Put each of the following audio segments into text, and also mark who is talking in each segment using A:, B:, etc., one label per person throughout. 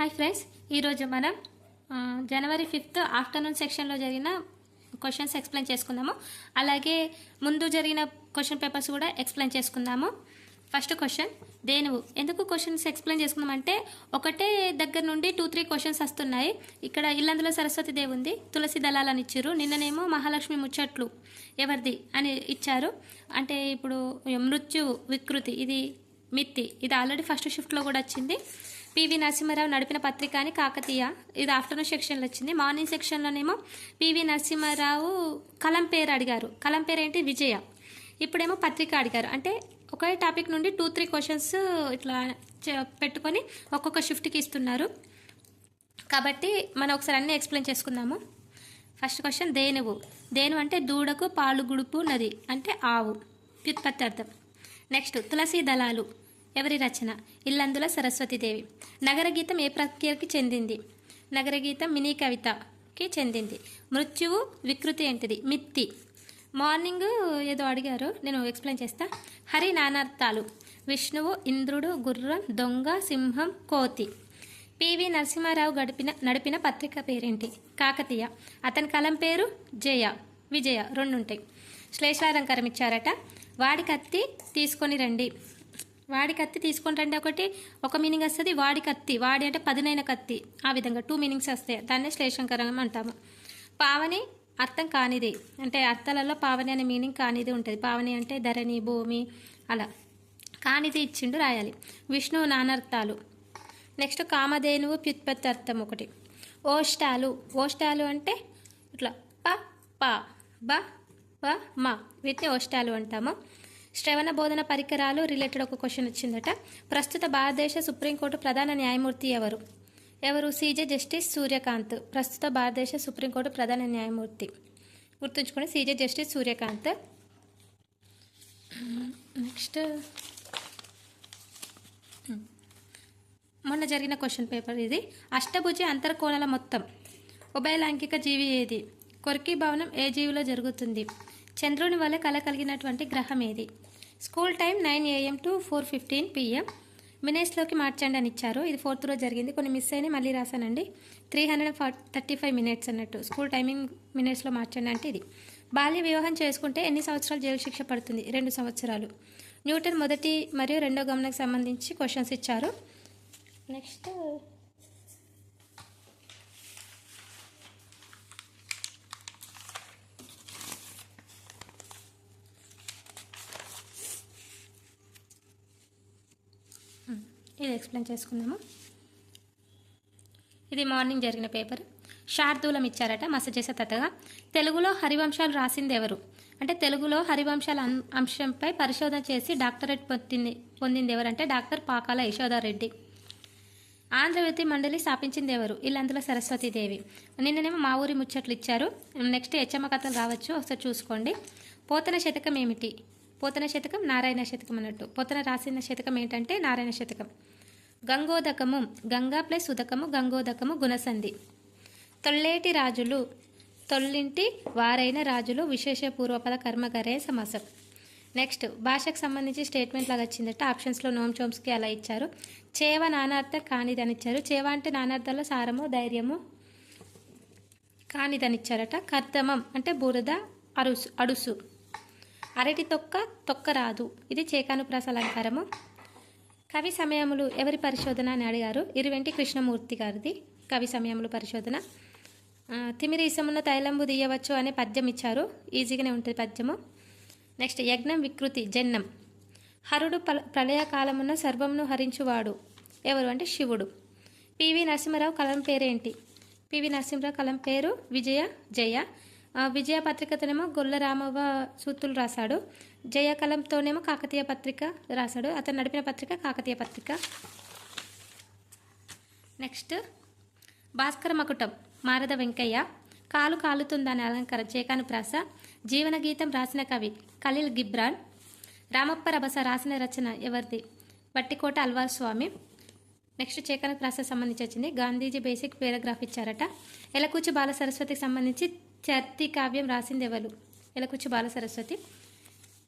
A: Hi friends ఈరోజు మనం జనవరి fifth afternoon సెక్షన్లో జరిగిన క్వశ్చన్స్ ఎక్స్ప్లెయిన్ చేసుకుందాము. అలాగే ముందు జరిగిన క్వశ్చన్ పేపర్స్ కూడా ఎక్స్ప్లెయిన్ చేసుకుందాము. ఫస్ట్ క్వశ్చన్ దేనువు? ఎందుకు క్వశ్చన్స్ ఎక్స్ప్లెయిన్ చేసుకుందామంటే ఒకటే దగ్గర నుండి టూ త్రీ క్వశ్చన్స్ వస్తున్నాయి. ఇక్కడ ఇల్లందులో సరస్వతి దేవి ఉంది తులసి దళాలని ఇచ్చారు నిన్ననేమో మహాలక్ష్మి ముచ్చట్లు ఎవరిది అని ఇచ్చారు. అంటే ఇప్పుడు మృత్యు వికృతి ఇది మిత్తి ఇది ఆల్రెడీ ఫస్ట్ షిఫ్ట్లో కూడా వచ్చింది. పివి నరసింహారావు నడిపిన పత్రిక అని కాకతీయ. ఇది ఆఫ్టర్నూన్ సెక్షన్లో వచ్చింది. మార్నింగ్ సెక్షన్లోనేమో పివి నరసింహారావు కలం పేరు అడిగారు. కలం పేరు ఏంటి విజయ. ఇప్పుడేమో పత్రిక అడిగారు. అంటే ఒకే టాపిక్ నుండి టూ త్రీ క్వశ్చన్స్ ఇట్లా పెట్టుకొని ఒక్కొక్క షిఫ్ట్కి ఇస్తున్నారు. కాబట్టి మనం ఒకసారి అన్నీ ఎక్స్ప్లెయిన్ చేసుకుందాము. First question దేనువు? దేను అంటే దూడకు పాలు గుడుపు నది అంటే ఆవు. వ్యుత్పత్తి అర్థం. నెక్స్ట్ తులసి దళాలు. ఎవరి రచన? ఇల్లందుల సరస్వతీదేవి నగర గీతం ఏ ప్రక్రియకి చెందింది? నగర గీతం మినీ కవితకి చెందింది. మృత్యువు వికృతి ఏంటిది? మిత్తి. మార్నింగ్ ఏదో అడిగారు. నేను ఎక్స్ప్లెయిన్ చేస్తా. హరి నానార్థాలు. విష్ణువు ఇంద్రుడు గుర్రం దొంగ సింహం కోతి. పివి నరసింహారావు గడిపిన నడిపిన పత్రిక పేరేంటి? కాకతీయ. అతని కలం పేరు జయ. విజయ రెండు ఉంటాయి శ్లేషాలంకారం ఇచ్చారట. వాడి కత్తి తీసుకొని రండి. వాడి కత్తి తీసుకొని ఒకటి ఒక మీనింగ్ వస్తుంది వాడి కత్తి. వాడి అంటే పదునైన కత్తి. ఆ విధంగా టూ మీనింగ్స్ వస్తాయి. దాన్నే శ్లేషంకరం అంటాము. పావని అర్థం కానిది. అంటే అర్థాలలో పావని అనే మీనింగ్ కానిది ఉంటుంది. పావని అంటే ధరణి భూమి అలా. కానిది ఇచ్చిండు రాయాలి. విష్ణువు నానర్థాలు. నెక్స్ట్ కామధేనువు ప్యుత్పత్తి అర్థం ఒకటి. ఓష్టాలు. ఓష్టాలు అంటే ఇట్లా ప ప బ బ మ. వీటిని ఓష్టాలు అంటాము. శ్రవణ బోధన పరికరాలు రిలేటెడ్ ఒక క్వశ్చన్ వచ్చిందట. ప్రస్తుత భారతదేశ సుప్రీంకోర్టు ప్రధాన న్యాయమూర్తి ఎవరు? ఎవరు? CJ justice Suryakant. ప్రస్తుత భారతదేశ సుప్రీంకోర్టు ప్రధాన న్యాయమూర్తి. గుర్తుంచుకోండి సీజే జస్టిస్ సూర్యకాంత్. నెక్స్ట్. మొన్న జరిగిన క్వశ్చన్ పేపర్ ఇది. అష్టభుజి అంతర్కోణాల మొత్తం. ఉభయలాంగిక జీవి ఏది? కొరికి భవనం ఏ జీవిలో జరుగుతుంది? చంద్రుని వల్ల కల కలిగినటువంటి గ్రహం ఏది? School time nine AM to four fifteen PM. మినిట్స్లోకి మార్చండి అని ఇచ్చారు. ఇది ఫోర్త్ రోజు జరిగింది. కొన్ని మిస్ అయినాయి మళ్ళీ రాశానండి. Three hundred thirty five minutes అన్నట్టు. స్కూల్ టైమింగ్ మినిట్స్లో మార్చండి అంటే ఇది. బాల్య వివాహం చేసుకుంటే ఎన్ని సంవత్సరాలు జైలు శిక్ష పడుతుంది? రెండు సంవత్సరాలు. న్యూటన్ మొదటి మరియు రెండో గమనకు సంబంధించి క్వశ్చన్స్ ఇచ్చారు. నెక్స్ట్ ఇది ఎక్స్ప్లెయిన్ చేసుకుందాము? ఇది మార్నింగ్ జరిగిన పేపర్ శార్దూలం ఇచ్చారట మసజేస తతగా. తెలుగులో హరివంశాలు రాసింది ఎవరు? అంటే తెలుగులో హరివంశాల అం- అంశంపై పరిశోధన చేసి డాక్టరేట్ పొందింది పొందింది ఎవరంటే డాక్టర్ పాకాల యశోదారెడ్డి. ఆంధ్రవతి మండలి స్థాపించింది ఎవరు? ఇల్లందుల సరస్వతీదేవి. నిన్ననేమో మా ఊరి ముచ్చట్లు ఇచ్చారు. నెక్స్ట్ హెచ్చమ్మ కథలు రావచ్చు ఒకసారి చూసుకోండి. పోతన శతకం ఏమిటి? పోతన శతకం నారాయణ శతకం అన్నట్టు. పోతన రాసిన శతకం ఏంటంటే నారాయణ శతకం. గంగోదకము గంగా ప్లస్ ఉదకము గంగోదకము గుణసంధి. తొల్లేటి రాజులు తొల్లింటి వారైన రాజులు విశేష పూర్వపద కర్మగరే సమాసం. నెక్స్ట్ భాషకు సంబంధించి స్టేట్మెంట్ లాగా వచ్చిందట ఆప్షన్స్లో నోమ్ చోమ్స్కి అలా ఇచ్చారు. చేవ నానార్థ కానిదని ఇచ్చారు చేవ అంటే నానార్థంలో సారము ధైర్యము కానిదని ఇచ్చారట కర్దమం అంటే బురద అరుసు అడుసు. అరటి తొక్క తొక్క రాదు. ఇది చేకానుప్రాస అలంకారము. కవి సమయములు ఎవరి పరిశోధన అని అడిగారు? ఇరువెంటి కృష్ణమూర్తి గారిది. కవి సమయములు పరిశోధన. తిమిరీసమున్న తైలంబు తీయవచ్చు అనే పద్యం ఇచ్చారు. ఈజీగానే ఉంటుంది పద్యము. నెక్స్ట్ యజ్ఞం వికృతి జన్నం. హరుడు పల ప్రళయకాలమున సర్వంను హరించువాడు. ఎవరు అంటే శివుడు. పివి నరసింహరావు కలం పేరేంటి? పివి నరసింహరావు కలం పేరు విజయ జయ. విజయ పత్రికతోనేమో గొల్ల రామవ్వ సూత్తులు రాశాడు. జయకలంతోనేమో కాకతీయ పత్రిక రాశాడు. అతను నడిపిన పత్రిక కాకతీయ పత్రిక. నెక్స్ట్ భాస్కర మకుటం మారద వెంకయ్య కాలు కాలుతుందని అలంకారం చేకాను ప్రాస జీవన గీతం రాసిన కవి ఖలీల్ గిబ్రాన్ రామప్ప రభస రాసిన రచన ఎవరిది? బట్టికోట అల్వార్ స్వామి. నెక్స్ట్ చేకాను ప్రాస సంబంధించి వచ్చింది. గాంధీజీ బేసిక్ పేరాగ్రాఫ్ ఇచ్చారట. ఎలకూచి బాల సరస్వతికి సంబంధించి చర్తి కావ్యం రాసింది ఎవరు? ఎలకూచి బాల సరస్వతి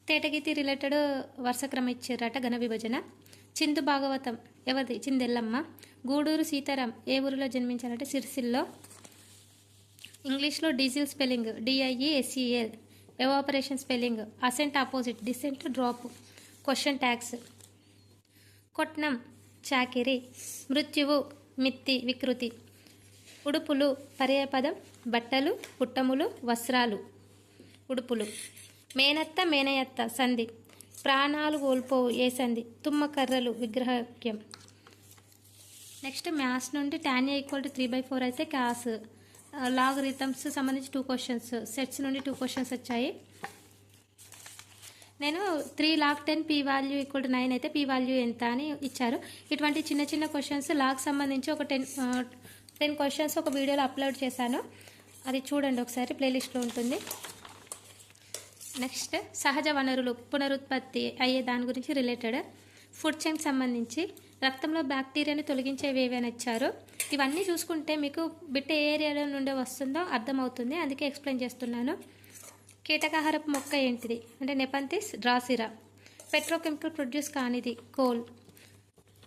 A: తేటగీతి రిలేటెడ్ వరుస క్రమ ఇచ్చారట ఘన విభజన. చిందు భాగవతం ఎవరిది? చిందెల్లమ్మ. గూడూరు సీతారాం ఏ ఊరిలో జన్మించారంటే? సిరిసిల్లో. ఇంగ్లీష్లో diesel spelling D I E S E L evaporation spelling ascent opposite descent drop question tax కొట్నం చాకిరి మృత్యువు మిత్తి వికృతి. ఉడుపులు పర్యాయపదం బట్టలు పుట్టములు వస్త్రాలు. ఉడుపులు. మేనత్త మేనయత్త సంధి. ప్రాణాలు కోల్పోవు ఏ సంధి? తుమ్మకర్రలు విగ్రహక్యం. నెక్స్ట్ మ్యాథ్స్ నుండి tan equal to three by four అయితే క్యాస్ లాగ్ రిథమ్స్ సంబంధించి టూ క్వశ్చన్స్ సెట్స్ నుండి టూ క్వశ్చన్స్ వచ్చాయి. నేను three log ten P value equal to nine అయితే పీ వాల్యూ ఎంత అని ఇచ్చారు. ఇటువంటి చిన్న చిన్న క్వశ్చన్స్ లాగ్ సంబంధించి ఒక టెన్ టెన్ క్వశ్చన్స్ ఒక వీడియోలో అప్లోడ్ చేశాను. అది చూడండి ఒకసారి ప్లేలిస్ట్లో ఉంటుంది. నెక్స్ట్ సహజ వనరులు పునరుత్పత్తి అయ్యే దాని గురించి రిలేటెడ్ ఫుడ్ చైన్ సంబంధించి రక్తంలో బ్యాక్టీరియాని తొలగించేవి ఏవైనా ఇచ్చారు. ఇవన్నీ చూసుకుంటే మీకు బిట్ట ఏ ఏరియాలో నుండి వస్తుందో అర్థమవుతుంది. అందుకే ఎక్స్ప్లెయిన్ చేస్తున్నాను. కీటకాహారపు మొక్క ఏంటిది? అంటే నెపంతిస్ డ్రాసిరా. పెట్రోకెమికల్ ప్రొడ్యూస్ కానిది కోల్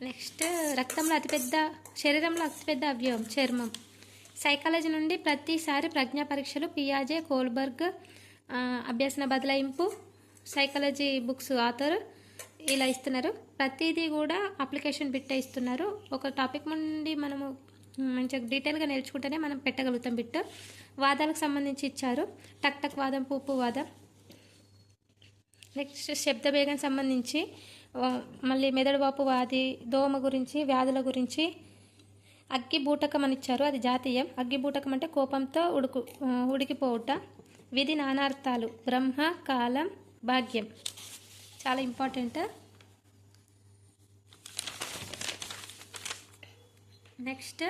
A: నెక్స్ట్ రక్తంలో అతిపెద్ద శరీరంలో అతిపెద్ద అవయవం చర్మం. సైకాలజీ నుండి ప్రతిసారి ప్రజ్ఞా పరీక్షలు పియాజే కోల్బర్గ్ అభ్యసన బదలాయింపు సైకాలజీ బుక్స్ ఆథర్ ఇలా ఇస్తున్నారు. ప్రతిదీ కూడా అప్లికేషన్ బిట్ ఇస్తున్నారు. ఒక టాపిక్ నుండి మనము మంచిగా డీటెయిల్గా నేర్చుకుంటేనే మనం పెట్టగలుగుతాం బిట్ వాదాలకు సంబంధించి ఇచ్చారు. టక్ టక్ వాదం పూపు వాదం. నెక్స్ట్ శబ్ద వేగం సంబంధించి మళ్ళీ మెదడువాపు వ్యాధి దోమ గురించి వ్యాధుల గురించి. అగ్గి బూటకం అని ఇచ్చారు. అది జాతీయం. అగ్గి బూటకం అంటే కోపంతో ఉడుకు ఉడికిపోవుట. విధి నానార్థాలు. బ్రహ్మ కాలం భాగ్యం. చాలా ఇంపార్టెంట్? నెక్స్ట్.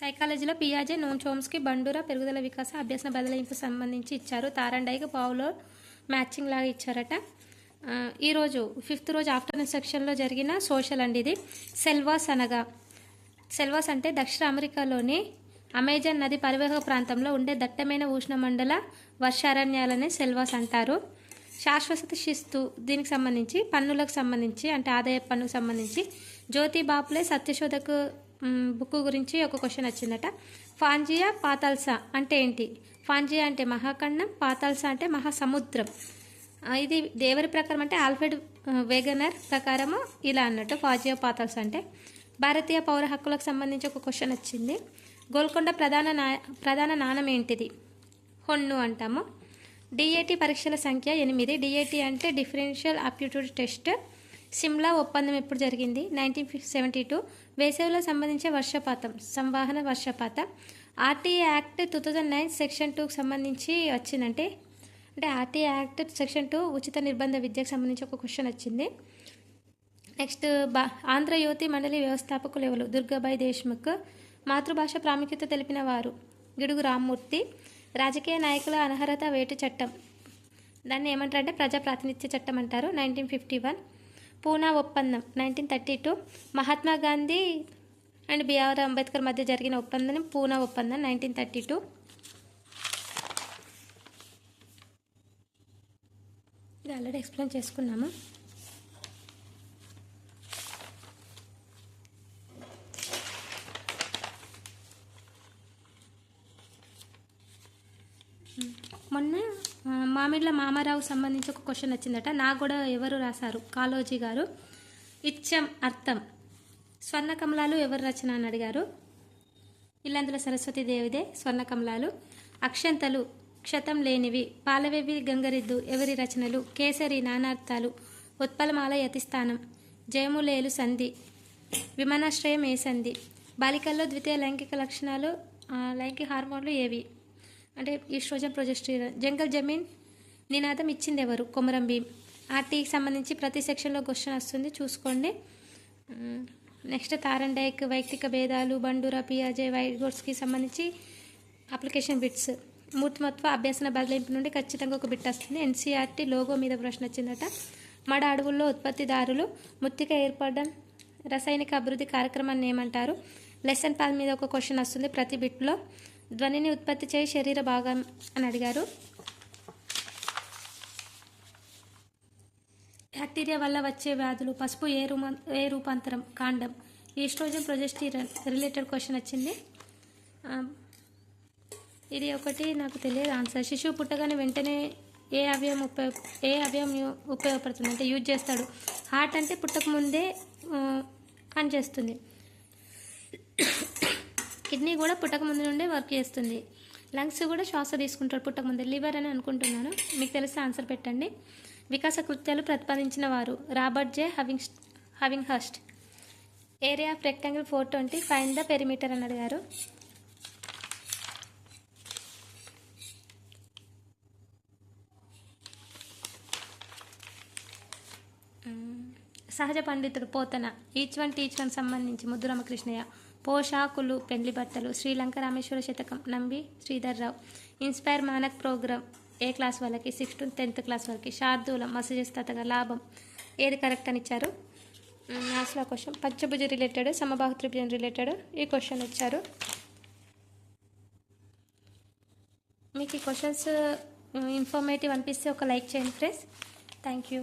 A: సైకాలజీలో పియాజే నోన్ చోమ్స్కి బండూరా పెరుగుదల వికాస అభ్యసన బదలాయింపు సంబంధించి ఇచ్చారు. తారండైకి పావులో మ్యాచింగ్ లాగా ఇచ్చారట. ఈరోజు ఫిఫ్త్ రోజు ఆఫ్టర్నూన్ సెక్షన్లో జరిగిన సోషల్ అండి ఇది. సెల్వాస్ అనగా సెల్వాస్ అంటే దక్షిణ అమెరికాలోని అమెజాన్ నది పరివాహక ప్రాంతంలో ఉండే దట్టమైన ఉష్ణమండల వర్షారణ్యాలనే సెల్వాస్ అంటారు. శాశ్వత శిస్తు దీనికి సంబంధించి పన్నులకు సంబంధించి అంటే ఆదాయ పన్నుకు సంబంధించి జ్యోతి బాపులే సత్యశోధకు బుక్ గురించి ఒక క్వశ్చన్ వచ్చిందట. ఫాంజియా పాతాల్సా అంటే ఏంటి? ఫాంజియా అంటే మహాఖండం పాతాల్సా అంటే మహాసముద్రం. ఇది దేవరి ప్రకారం అంటే ఆల్ఫ్రెడ్ వేగనర్ ప్రకారము ఇలా అన్నట్టు ఫాజియా పాతాల్స్ అంటే. భారతీయ పౌర హక్కులకు సంబంధించి ఒక క్వశ్చన్ వచ్చింది. గోల్కొండ ప్రధాన నా ప్రధాన నాణం ఏంటిది? హొన్ను అంటాము. డిఏటి పరీక్షల సంఖ్య ఎనిమిది. డిఏటి అంటే డిఫరెన్షియల్ ఆప్టిట్యూడ్ టెస్ట్. సిమ్లా ఒప్పందం ఎప్పుడు జరిగింది? Nineteen seventy two. వేసవిలో సంబంధించే వర్షపాతం సంవాహన వర్షపాతం. RTA act two thousand nine section టూకి సంబంధించి వచ్చిందంటే అంటే ఆర్టీఏ యాక్ట్ సెక్షన్ టూ ఉచిత నిర్బంధ విద్యకు సంబంధించి ఒక క్వశ్చన్ వచ్చింది. నెక్స్ట్ బా ఆంధ్ర యువతి మండలి వ్యవస్థాపకులు ఎవరు? దుర్గాబాయి దేశ్ముఖ్. మాతృభాష ప్రాముఖ్యత తెలిపిన వారు. గిడుగు రామ్మూర్తి రాజకీయ నాయకుల అనర్హత వేటు చట్టం. దాన్ని ఏమంటారంటే ప్రజా ప్రాతినిధ్య చట్టం అంటారు నైన్టీన్ ఫిఫ్టీ వన్. పూనా ఒప్పందం nineteen thirty two. Mahatma Gandhi and B R Ambedkar మధ్య జరిగిన ఒప్పందం పూనా ఒప్పందం నైన్టీన్ థర్టీ టూ. ఇది ఆల్రెడీ ఎక్స్ప్లెయిన్ చేసుకున్నాము. మొన్న ఆ, మామిళ్ళ మామారావు సంబంధించి ఒక క్వశ్చన్ వచ్చిందట. నాకు కూడా ఎవరు రాశారు? కాలోజీ గారు. ఇచ్చం అర్థం. స్వర్ణ కమలాలు ఎవరు రచన అని అడిగారు. ఇల్లందుల సరస్వతి దేవిదే స్వర్ణ కమలాలు అక్షంతలు క్షతం లేనివి. పాలవేవి గంగరిద్దు ఎవరి రచనలు? కేసరి నానార్థాలు. ఉత్పలమాల యతిస్థానం. జయములేలు సంధి. విమానాశ్రయం ఏ సంధి? బాలికల్లో ద్వితీయ లైంగిక లక్షణాలు లైంగిక హార్మోన్లు ఏవి? అంటే ఈస్ట్రోజన్ ప్రొజెస్ట్రీన్ జంగల్ జమీన్ నినాదం ఇచ్చింది ఎవరు కొమరం భీం ఆర్టీకి సంబంధించి ప్రతి సెక్షన్లో క్వశ్చన్ వస్తుంది. చూసుకోండి. నెక్స్ట్ తారన్ డైక్ వైయక్తిక భేదాలు బండూరా పియాజే వైగోర్స్కి సంబంధించి అప్లికేషన్ బిట్స్. మూర్తిమత్వ అభ్యసన బదిలింపు నుండి ఖచ్చితంగా ఒక బిట్ వస్తుంది. ఎన్సీఆర్టీ లోగో మీద ప్రశ్న వచ్చిందట. మడ అడవుల్లో ఉత్పత్తిదారులు ముత్తిక ఏర్పడడం రసాయనిక అభివృద్ధి కార్యక్రమాన్ని ఏమంటారు? లెసన్ పాల్ మీద ఒక క్వశ్చన్ వస్తుంది ప్రతి బిట్లో. ధ్వనిని ఉత్పత్తి చేయి శరీర భాగం అని అడిగారు. బ్యాక్టీరియా వల్ల వచ్చే వ్యాధులు పసుపు ఏ రూమ ఏ రూపాంతరం? కాండం. ఈస్ట్రోజన్ ప్రొజెస్టిరన్ రిలేటెడ్ క్వశ్చన్ వచ్చింది. ఇది ఒకటి నాకు తెలియదు ఆన్సర్. శిశువు పుట్టగానే వెంటనే ఏ అవయవం ఉపయోగ ఏ అవయవం ఉపయోగపడుతుంది? అంటే యూజ్ చేస్తాడు. హార్ట్ అంటే పుట్టక ముందే పనిచేస్తుంది. కిడ్నీ కూడా పుట్టక ముందు నుండే వర్క్ చేస్తుంది. లంగ్స్ కూడా శ్వాస తీసుకుంటారు పుట్టక ముందు. లివర్ అని అనుకుంటున్నాను. మీకు తెలిస్తే ఆన్సర్ పెట్టండి. వికాస కృత్యాలు ప్రతిపాదించిన వారు Robert J having having hast area of rectangle four twenty fine the perimeter అని అడిగారు సహజ పండితుడు Pothana. Each one teach one సంబంధించి ముద్దు రామకృష్ణయ్య పోషాకులు పెండ్లి బట్టలు శ్రీలంక రామేశ్వర శతకం నంబి శ్రీధర్ రావు. ఇన్స్పైర్ మానక్ ప్రోగ్రామ్ ఏ క్లాస్ వాళ్ళకి? సిక్స్త్ టెన్త్ క్లాస్ వాళ్ళకి. శార్దూలం మసజెస్ తగ్గ లాభం. ఏది కరెక్ట్ అని ఇచ్చారు? మ్యాథ్స్లో క్వశ్చన్ పంచభుజ రిలేటెడ్ సమబాహు త్రిభుజం రిలేటెడ్ ఈ క్వశ్చన్ ఇచ్చారు. మీకు ఈ క్వశ్చన్స్ ఇన్ఫర్మేటివ్ అనిపిస్తే ఒక లైక్ చేయండి ఫ్రెండ్స్ థ్యాంక్ యూ